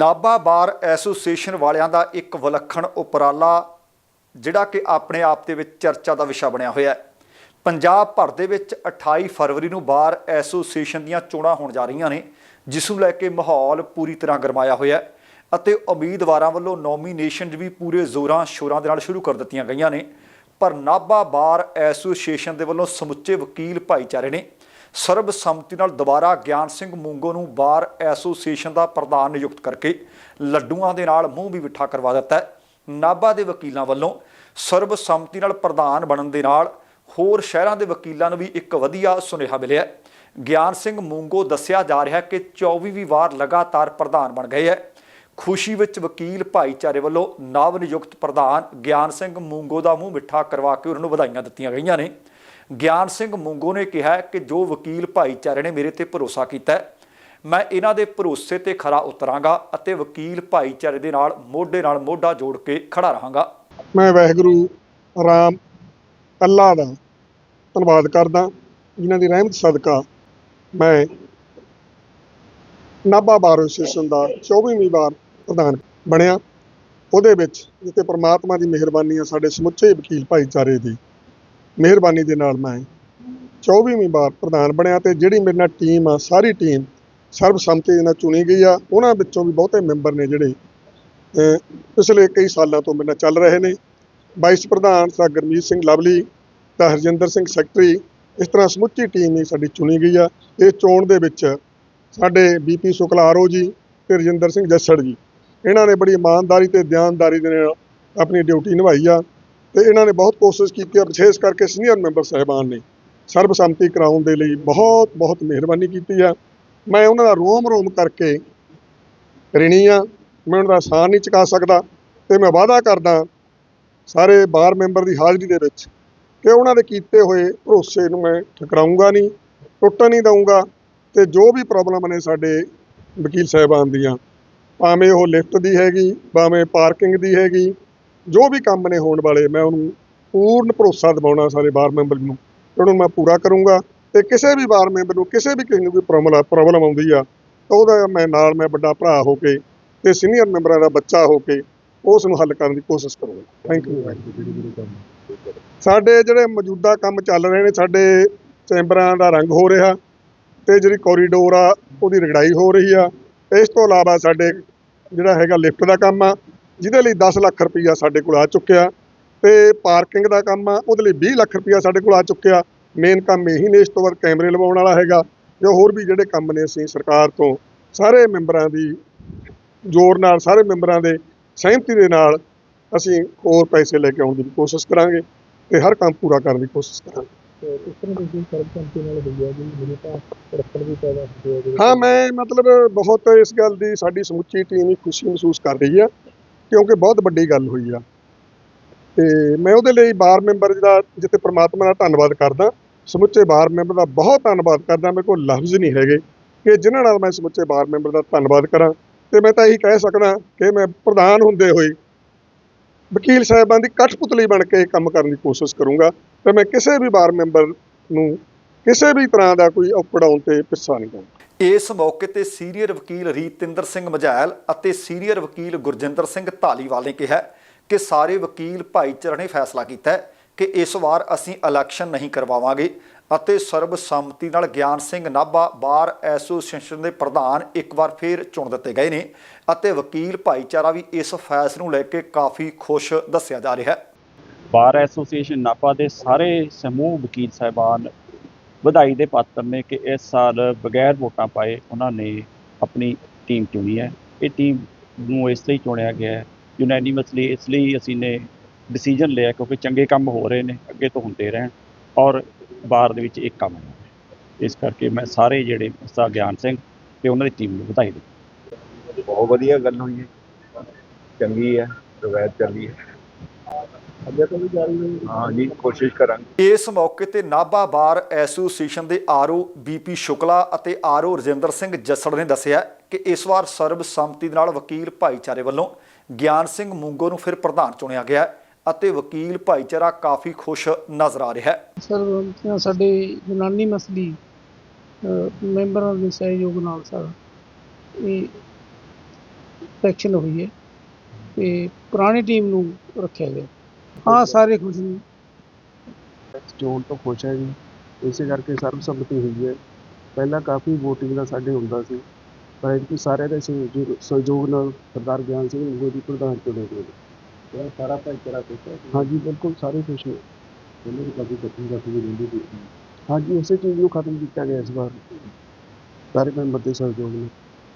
Nabha bar association ਵਾਲਿਆਂ ਦਾ ਇੱਕ ਵਿਲੱਖਣ ਉਪਰਾਲਾ, ਜਿਹੜਾ ਕਿ ਆਪਣੇ ਆਪ ਦੇ ਵਿੱਚ ਚਰਚਾ ਦਾ ਵਿਸ਼ਾ ਬਣਿਆ ਹੋਇਆ ਹੈ। ਪੰਜਾਬ ਭਰ ਦੇ ਵਿੱਚ 28 ਫਰਵਰੀ ਨੂੰ ਬਾਰ ਐਸੋਸੀਏਸ਼ਨ ਦੀਆਂ ਚੋਣਾਂ ਹੋਣ ਜਾ ਰਹੀਆਂ ਨੇ, ਜਿਸ ਨੂੰ ਲੈ ਕੇ ਮਾਹੌਲ ਪੂਰੀ ਤਰ੍ਹਾਂ ਗਰਮਾਇਆ ਹੋਇਆ ਹੈ ਅਤੇ ਉਮੀਦਵਾਰਾਂ ਵੱਲੋਂ ਨੋਮੀਨੇਸ਼ਨ ਵੀ ਪੂਰੇ ਜ਼ੋਰਾਂ ਸ਼ੋਰਾਂ ਦੇ ਨਾਲ ਸ਼ੁਰੂ ਕਰ ਦਿੱਤੀਆਂ ਗਈਆਂ ਨੇ। ਪਰ ਨਾਭਾ ਬਾਰ ਐਸੋਸੀਏਸ਼ਨ ਦੇ ਵੱਲੋਂ ਸਮੁੱਚੇ ਵਕੀਲ ਭਾਈਚਾਰੇ ਨੇ ਸਰਬਸੰਮਤੀ ਨਾਲ ਦੁਬਾਰਾ ਗਿਆਨ ਸਿੰਘ ਮੂੰਗੋ ਨੂੰ ਬਾਰ ਐਸੋਸੀਏਸ਼ਨ ਦਾ ਪ੍ਰਧਾਨ ਨਿਯੁਕਤ ਕਰਕੇ ਲੱਡੂਆਂ ਦੇ ਨਾਲ ਮੂੰਹ ਵੀ ਮਿੱਠਾ ਕਰਵਾ ਦਿੱਤਾ ਹੈ। ਨਾਭਾ ਦੇ ਵਕੀਲਾਂ ਵੱਲੋਂ ਸਰਬਸੰਮਤੀ ਨਾਲ ਪ੍ਰਧਾਨ ਬਣਨ ਦੇ ਨਾਲ ਹੋਰ ਸ਼ਹਿਰਾਂ ਦੇ ਵਕੀਲਾਂ ਨੂੰ ਵੀ ਇੱਕ ਵਧੀਆ ਸੁਨੇਹਾ ਮਿਲਿਆ ਗਿਆਨ ਸਿੰਘ ਮੂੰਗੋ ਦੱਸਿਆ ਜਾ ਰਿਹਾ ਹੈ ਕਿ 24ਵੀਂ ਵਾਰ ਲਗਾਤਾਰ ਪ੍ਰਧਾਨ ਬਣ ਗਏ ਹੈ। ਖੁਸ਼ੀ ਵਿੱਚ ਵਕੀਲ ਭਾਈਚਾਰੇ ਵੱਲੋਂ ਨਵ ਨਿਯੁਕਤ ਪ੍ਰਧਾਨ ਗਿਆਨ ਸਿੰਘ ਮੂੰਗੋ ਦਾ ਮੂੰਹ ਮਿੱਠਾ ਕਰਵਾ ਕੇ ਉਹਨਾਂ ਨੂੰ ਵਧਾਈਆਂ ਦਿੱਤੀਆਂ ਗਈਆਂ ਨੇ। ਗਿਆਨ ਸਿੰਘ ਮੂੰਗੋ ਨੇ ਕਿਹਾ ਕਿ ਜੋ ਵਕੀਲ ਭਾਈਚਾਰੇ ਨੇ ਮੇਰੇ ਤੇ ਭਰੋਸਾ ਕੀਤਾ ਹੈ, ਮੈਂ ਇਹਨਾਂ ਦੇ ਭਰੋਸੇ ਤੇ ਖਰਾ ਉਤਰਾਂਗਾ ਅਤੇ ਵਕੀਲ ਭਾਈਚਾਰੇ ਦੇ ਨਾਲ ਮੋਢੇ ਨਾਲ ਮੋਢਾ ਜੋੜ ਕੇ ਖੜਾ ਰਹਾਂਗਾ। ਮੈਂ ਵਾਹਿਗੁਰੂ ਰਾਮ ਅੱਲਾ ਦਾ ਧੰਨਵਾਦ ਕਰਦਾ, ਜਿਨ੍ਹਾਂ ਦੀ ਰਹਿਮਤ ਸਦਕਾ ਮੈਂ ਨਾਭਾ ਬਾਰ ਐਸੋਸੀਏਸ਼ਨ ਦਾ 24ਵੀਂ ਵਾਰ ਪ੍ਰਧਾਨ ਬਣਿਆ। ਉਹਦੇ ਵਿੱਚ ਜਿੱਤੇ ਪ੍ਰਮਾਤਮਾ ਦੀ ਮਿਹਰਬਾਨੀ ਆ ਸਾਡੇ ਸਮੁੱਚੇ ਵਕੀਲ ਭਾਈਚਾਰੇ ਦੀ। ਮਿਹਰਬਾਨੀ ਦੇ ਨਾਲ ਮੈਂ 24ਵੀਂ ਵਾਰ ਪ੍ਰਧਾਨ ਬਣਿਆ ਤੇ ਜਿਹੜੀ ਮੇਰੇ ਨਾਲ ਟੀਮ ਆ, ਸਾਰੀ ਟੀਮ ਸਰਬਸੰਮਤੀ ਦੇ ਨਾਲ ਚੁਣੀ ਗਈ ਆ। ਉਹਨਾਂ ਵਿੱਚੋਂ ਵੀ ਬਹੁਤੇ ਮੈਂਬਰ ਨੇ ਜਿਹੜੇ ਪਿਛਲੇ ਕਈ ਸਾਲਾਂ ਤੋਂ ਮੇਰੇ ਨਾਲ ਚੱਲ ਰਹੇ ਨੇ। ਵਾਈਸ ਪ੍ਰਧਾਨ ਸਾ ਗੁਰਮੀਤ ਸਿੰਘ ਲਵਲੀ ਤਾਂ ਹਰਜਿੰਦਰ ਸਿੰਘ ਸੈਕਟਰੀ, ਇਸ ਤਰ੍ਹਾਂ ਸਮੁੱਚੀ ਟੀਮ ਹੀ ਸਾਡੀ ਚੁਣੀ ਗਈ ਆ। ਇਸ ਚੋਣ ਦੇ ਵਿੱਚ ਸਾਡੇ ਬੀਪੀ ਸੁਕਲਾਰੋ ਜੀ ਤੇ ਰਜਿੰਦਰ ਸਿੰਘ ਜੱਸੜ ਜੀ, ਇਹਨਾਂ ਨੇ ਬੜੀ ਇਮਾਨਦਾਰੀ ਤੇ ਦਿਆਨਦਾਰੀ ਦੇ ਨਾਲ ਆਪਣੀ ਡਿਊਟੀ ਨਿਭਾਈ ਆ। ਤੇ ਇਹਨਾਂ ਨੇ ਬਹੁਤ ਕੋਸ਼ਿਸ਼ ਕੀਤੀ ਆ ਵਿਸ਼ੇਸ਼ ਕਰਕੇ ਸੀਨੀਅਰ ਮੈਂਬਰ ਸਾਹਿਬਾਨ ਨੇ ਸਰਬਸੰਮਤੀ ਕਰਾਉਣ ਦੇ ਲਈ ਬਹੁਤ ਬਹੁਤ ਮਿਹਰਬਾਨੀ ਕੀਤੀ ਆ ਮੈਂ ਉਹਨਾਂ ਦਾ ਰੋਮ ਰੋਮ ਕਰਕੇ ਰਿਣੀ ਆ। ਮੈਂ ਉਹਨਾਂ ਦਾ ਸਾਨ ਨਹੀਂ ਚੁਕਾ ਸਕਦਾ ਤੇ ਮੈਂ ਵਾਅਦਾ ਕਰਦਾ ਸਾਰੇ ਬਾਰ ਮੈਂਬਰ ਦੀ ਹਾਜ਼ਰੀ ਦੇ ਵਿੱਚ ਕਿ ਉਹਨਾਂ ਦੇ ਕੀਤੇ ਹੋਏ ਭਰੋਸੇ ਨੂੰ ਮੈਂ ਠੁਕਰਾਊਂਗਾ ਨਹੀਂ ਟੁੱਟਣ ਨਹੀਂ ਦਊਂਗਾ ਤੇ ਜੋ ਵੀ ਪ੍ਰੋਬਲਮ ਨੇ ਸਾਡੇ ਵਕੀਲ ਸਾਹਿਬਾਨ ਦੀਆਂ, ਭਾਵੇਂ ਉਹ ਲਿਫਟ ਦੀ ਹੈਗੀ, ਭਾਵੇਂ ਪਾਰਕਿੰਗ ਦੀ ਹੈਗੀ ਜੋ ਵੀ ਕੰਮ ਨੇ ਹੋਣ ਵਾਲੇ, ਮੈਂ ਉਹਨੂੰ ਪੂਰਨ ਭਰੋਸਾ ਦਿਵਾਉਣਾ ਸਾਰੇ ਬਾਰ ਮੈਂਬਰ ਨੂੰ। ਉਹਨੂੰ ਮੈਂ ਪੂਰਾ ਕਰੂੰਗਾ ਤੇ ਕਿਸੇ ਵੀ ਬਾਰ ਮੈਂਬਰ ਨੂੰ, ਕਿਸੇ ਵੀ ਕਿਸੇ ਨੂੰ ਕੋਈ ਪ੍ਰੋਬਲਮ ਪ੍ਰੋਬਲਮ ਆਉਂਦੀ ਆ, ਤਾਂ ਉਹਦਾ ਮੈਂ ਨਾਲ ਮੈਂ ਵੱਡਾ ਭਰਾ ਹੋ ਕੇ ਤੇ ਸੀਨੀਅਰ ਮੈਂਬਰਾਂ ਦਾ ਬੱਚਾ ਹੋ ਕੇ ਉਸ ਨੂੰ ਹੱਲ ਕਰਨ ਦੀ ਕੋਸ਼ਿਸ਼ ਕਰੂੰਗਾ। ਥੈਂਕ ਯੂ ਸਾਡੇ ਜਿਹੜੇ ਮੌਜੂਦਾ ਕੰਮ ਚੱਲ ਰਹੇ ਨੇ, ਸਾਡੇ ਚੈਂਬਰਾਂ ਦਾ ਰੰਗ ਹੋ ਰਿਹਾ ਤੇ ਜਿਹੜੀ ਕੋਰੀਡੋਰ ਆ, ਉਹਦੀ ਰਗੜਾਈ ਹੋ ਰਹੀ ਆ। ਇਸ ਤੋਂ ਇਲਾਵਾ ਸਾਡੇ ਜਿਹੜਾ ਹੈਗਾ ਲਿਫਟ ਦਾ ਕੰਮ ਆ ਜਿਹਦੇ ਲਈ 10 ਲੱਖ ਰੁਪਈਆ ਸਾਡੇ ਕੋਲ ਆ ਚੁੱਕਿਆ ਤੇ ਪਾਰਕਿੰਗ ਦਾ ਕੰਮ ਆ ਉਹਦੇ ਲਈ 20 ਲੱਖ ਰੁਪਈਆ ਸਾਡੇ ਕੋਲ ਆ ਚੁੱਕਿਆ। ਮੇਨ ਕੰਮ ਇਹੀ ਨੇ ਇਸ ਤੋਂ ਬਾਅਦ ਕੈਮਰੇ ਲਵਾਉਣ ਵਾਲਾ ਹੈਗਾ ਜੋ ਹੋਰ ਵੀ ਜਿਹੜੇ ਕੰਮ ਨੇ ਅਸੀਂ ਸਰਕਾਰ ਤੋਂ ਸਾਰੇ ਮੈਂਬਰਾਂ ਦੀ ਜ਼ੋਰ ਨਾਲ ਸਾਰੇ ਮੈਂਬਰਾਂ ਦੇ ਸਹਿਮਤੀ ਦੇ ਨਾਲ ਅਸੀਂ ਹੋਰ ਪੈਸੇ ਲੈ ਕੇ ਆਉਣ ਦੀ ਕੋਸ਼ਿਸ਼ ਕਰਾਂਗੇ ਤੇ ਹਰ ਕੰਮ ਪੂਰਾ ਕਰਨ ਦੀ ਕੋਸ਼ਿਸ਼ ਕਰਾਂਗੇ। ਹਾਂ ਮੈਂ ਮਤਲਬ ਬਹੁਤ ਇਸ ਗੱਲ ਦੀ ਸਾਡੀ ਸਮੁੱਚੀ ਟੀਮ ਹੀ ਖੁਸ਼ੀ ਮਹਿਸੂਸ ਕਰ ਰਹੀ ਆ ਕਿਉਂਕਿ ਬਹੁਤ ਵੱਡੀ ਗੱਲ ਹੋਈ ਆ। ਤੇ ਮੈਂ ਉਹਦੇ ਲਈ ਬਾਰ ਮੈਂਬਰ ਦਾ ਜਿੱਥੇ ਪ੍ਰਮਾਤਮਾ ਦਾ ਧੰਨਵਾਦ ਕਰਦਾ, ਸਮੁੱਚੇ ਬਾਰ ਮੈਂਬਰ ਦਾ ਬਹੁਤ ਧੰਨਵਾਦ ਕਰਦਾ, ਮੇਰੇ ਕੋਲ ਲਫ਼ਜ਼ ਨਹੀਂ ਹੈਗੇ ਕਿ ਜਿਨ੍ਹਾਂ ਨਾਲ ਮੈਂ ਸਮੁੱਚੇ ਬਾਰ ਮੈਂਬਰ ਦਾ ਧੰਨਵਾਦ ਕਰਾਂ। ਤੇ ਮੈਂ ਤਾਂ ਇਹੀ ਕਹਿ ਸਕਦਾ ਕਿ ਮੈਂ ਪ੍ਰਧਾਨ ਹੁੰਦੇ ਹੋਏ ਵਕੀਲ ਸਾਹਿਬਾਂ ਦੀ ਕਠਪੁਤਲੀ ਬਣ ਕੇ ਕੰਮ ਕਰਨ ਦੀ ਕੋਸ਼ਿਸ਼ ਕਰੂੰਗਾ ਤੇ ਮੈਂ ਕਿਸੇ ਵੀ ਬਾਰ ਮੈਂਬਰ ਨੂੰ ਕਿਸੇ ਵੀ ਤਰ੍ਹਾਂ ਦਾ ਕੋਈ ਔਕੜ ਤੇ ਪਿੱਛਾ ਨਹੀਂ ਕਰਾਂਗਾ ਇਸ ਮੌਕੇ ਤੇ ਸੀਨੀਅਰ ਵਕੀਲ ਰੀਤਿੰਦਰ ਸਿੰਘ ਮਝੈਲ ਅਤੇ ਸੀਨੀਅਰ ਵਕੀਲ ਗੁਰਜਿੰਦਰ ਸਿੰਘ ਢਾਲੀਵਾਲ ਨੇ ਕਿਹਾ ਕਿ ਸਾਰੇ ਵਕੀਲ ਭਾਈਚਾਰੇ ਨੇ ਫੈਸਲਾ ਕੀਤਾ ਹੈ ਕਿ ਇਸ ਵਾਰ ਅਸੀਂ ਇਲੈਕਸ਼ਨ ਨਹੀਂ ਕਰਵਾਵਾਂਗੇ ਅਤੇ ਸਰਬਸੰਮਤੀ ਨਾਲ ਗਿਆਨ ਸਿੰਘ ਨਾਭਾ ਬਾਰ ਐਸੋਸੀਏਸ਼ਨ ਦੇ ਪ੍ਰਧਾਨ ਇੱਕ ਵਾਰ ਫੇਰ ਚੁਣ ਦਿੱਤੇ ਗਏ ਨੇ ਅਤੇ ਵਕੀਲ ਭਾਈਚਾਰਾ ਵੀ ਇਸ ਫੈਸਲੇ ਨੂੰ ਲੈ ਕੇ ਕਾਫੀ ਖੁਸ਼ ਦੱਸਿਆ ਜਾ ਰਿਹਾ ਹੈ। ਬਾਰ ਐਸੋਸੀਏਸ਼ਨ ਨਾਭਾ ਦੇ ਸਾਰੇ ਸਮੂਹ ਵਕੀਲ ਸਾਹਿਬਾਨ ਵਧਾਈ ਦੇ ਪਾਤਰ ਨੇ ਕਿ ਇਸ ਸਾਲ ਬਗੈਰ ਵੋਟਾਂ ਪਾਏ ਉਹਨਾਂ ਨੇ ਆਪਣੀ ਟੀਮ ਚੁਣੀ ਹੈ। ਇਹ ਟੀਮ ਨੂੰ ਇਸ ਲਈ ਚੁਣਿਆ ਗਿਆ ਹੈ। ਯੂਨੈਨਿਮਸਲੀ ਇਸ ਲਈ ਅਸੀਂ ਨੇ ਡਿਸੀਜਨ ਲਿਆ ਕਿਉਂਕਿ ਚੰਗੇ ਕੰਮ ਹੋ ਰਹੇ ਨੇ, ਅੱਗੇ ਤੋਂ ਹੁੰਦੇ ਰਹਿਣ ਔਰ ਬਾਰ ਦੇ ਵਿੱਚ ਇੱਕ ਕੰਮ ਹੈ। ਇਸ ਕਰਕੇ ਮੈਂ ਸਾਰੇ ਜਿਹੜੇ ਸਾ ਗਿਆਨ ਸਿੰਘ ਤੇ ਉਹਨਾਂ ਦੀ ਟੀਮ ਨੂੰ ਵਧਾਈ ਦਿੰਦਾ ਬਹੁਤ ਵਧੀਆ ਗੱਲ ਹੋਈ ਹੈ। ਚੰਗੀ ਹੈ, ਰਵਾਇਤ ਚੱਲੀ ਹੈ। ਅੱਗੇ ਤੋਂ ਵੀ ਜਾਰੀ ਰਹੀ ਹਾਂ ਜੀ ਕੋਸ਼ਿਸ਼ ਕਰਾਂਗੇ। ਇਸ ਮੌਕੇ ਤੇ ਨਾਭਾ ਬਾਰ ਐਸੋਸੀਏਸ਼ਨ ਦੇ ਆਰਓ ਬੀਪੀ ਸ਼ੁਕਲਾ ਅਤੇ ਆਰਓ ਰਜਿੰਦਰ ਸਿੰਘ ਜੱਸੜ ਨੇ ਦੱਸਿਆ ਕਿ ਇਸ ਵਾਰ ਸਰਬਸੰਮਤੀ ਦੇ ਨਾਲ ਵਕੀਲ ਭਾਈਚਾਰੇ ਵੱਲੋਂ ਗਿਆਨ ਸਿੰਘ ਮੂੰਗੋ ਨੂੰ ਫਿਰ ਪ੍ਰਧਾਨ ਚੁਣਿਆ ਗਿਆ ਅਤੇ ਵਕੀਲ ਭਾਈਚਾਰਾ ਕਾਫੀ ਖੁਸ਼ ਨਜ਼ਰ ਆ ਰਿਹਾ ਹੈ। ਸਰ ਸਾਡੇ ਯੂਨਾਨੀ ਮਸਲੀ ਮੈਂਬਰਾਂ ਦੇ ਸਹਿਯੋਗ ਨਾਲ ਸਰ ਇਹ ਸਿਲੈਕਸ਼ਨ ਹੋਈ ਹੈ ਤੇ ਪੁਰਾਣੀ ਟੀਮ ਨੂੰ ਰੱਖਿਆ ਗਿਆ। ਹਾਂ ਸਾਰੇ ਖੁਸ਼ ਨੇ। ਚੋਣ ਤੋਂ ਖੁਸ਼ ਹੈ ਜੀ। ਇਸੇ ਕਰਕੇ ਸਰਬਸੰਮਤੀ ਹੋਈ ਹੈ। ਪਹਿਲਾਂ ਕਾਫੀ VOTING ਦਾ ਸਾਡੇ ਹੁੰਦਾ ਸੀ। ਪਰ ਇਹ ਸਾਰਿਆਂ ਦੇ ਸਹਿਯੋਗ ਸਹਿਯੋਗ ਨਾਲ ਸਰਦਾਰ ਗਿਆਨ ਸਿੰਘ ਨੂੰ ਦੀ ਪ੍ਰਧਾਨ ਚੁਣੇ ਗਏ ਨੇ। ਸਾਰਾ ਭਾਈਚਾਰਾ ਖੁਸ਼ ਹੈ ਹਾਂਜੀ ਬਿਲਕੁਲ ਸਾਰੇ ਖੁਸ਼ ਨੇ। ਪਹਿਲੇ ਵੀ ਕਾਫੀ ਕੱਟੀ ਕੱਟੀ ਵੀ ਰਹਿੰਦੀ ਸੀ। ਹਾਂਜੀ ਉਸੇ ਚੀਜ਼ ਨੂੰ ਖਤਮ ਕੀਤਾ ਗਿਆ ਇਸ ਵਾਰ। ਸਾਰੇ ਮੈਂਬਰ ਦੇ ਸਹਿਯੋਗ ਨਾਲ।